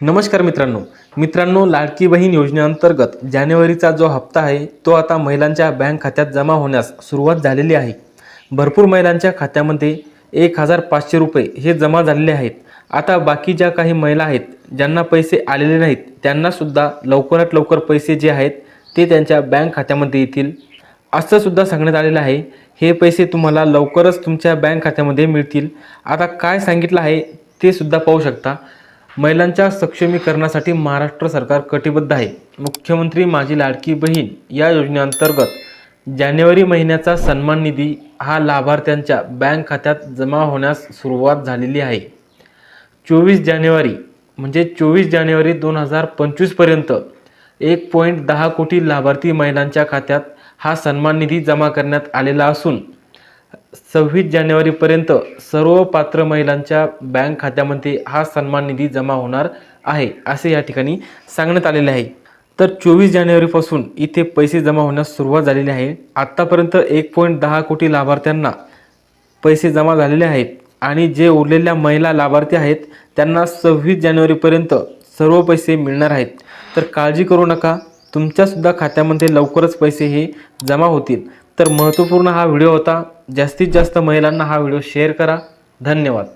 नमस्कार मित्रांनो. मित्रांनो लाडकी बहीण योजनेअंतर्गत जानेवारीचा जो हप्ता आहे तो आता महिलांच्या बँक खात्यात जमा होण्यास सुरुवात झालेली आहे. भरपूर महिलांच्या खात्यामध्ये एक हजार पाचशे रुपये हे जमा झालेले आहेत. आता बाकी ज्या काही महिला आहेत ज्यांना पैसे आलेले नाहीत त्यांनासुद्धा लवकरात लवकर पैसे जे आहेत ते त्यांच्या बँक खात्यामध्ये येतील. असंसुद्धा सांगण्यात आलेलं आहे. हे पैसे तुम्हाला लवकरच तुमच्या बँक खात्यामध्ये मिळतील. आता काय सांगितलं आहे ते सुद्धा पाहू शकता. महिलांच्या सक्षमीकरणासाठी महाराष्ट्र सरकार कटिबद्ध आहे. मुख्यमंत्री माझी लाडकी बहीण या योजनेअंतर्गत जानेवारी महिन्याचा सन्मान निधी हा लाभार्थ्यांच्या बँक खात्यात जमा होण्यास सुरुवात झालेली आहे. चोवीस जानेवारी म्हणजे चोवीस जानेवारी दोन हजार पंचवीसपर्यंत एक पॉईंट दहा कोटी लाभार्थी महिलांच्या खात्यात हा सन्मान निधी जमा करण्यात आलेला असून सव्वीस जानेवारीपर्यंत सर्व पात्र महिलांच्या बँक खात्यामध्ये हा सन्मान निधी जमा होणार आहे असे या ठिकाणी सांगण्यात आलेले आहे. तर चोवीस जानेवारीपासून इथे पैसे जमा होण्यास सुरुवात झालेली आहे. आत्तापर्यंत एक पॉईंट दहा कोटी लाभार्थ्यांना पैसे जमा झालेले आहेत आणि जे उरलेल्या महिला लाभार्थी आहेत त्यांना सव्वीस जानेवारीपर्यंत सर्व पैसे मिळणार आहेत. तर काळजी करू नका तुमच्यासुद्धा खात्यामध्ये लवकरच पैसे हे जमा होतील. तर महत्त्वपूर्ण हा व्हिडिओ होता. जास्तीत जास्त महिलांना हा व्हिडिओ शेअर करा. धन्यवाद.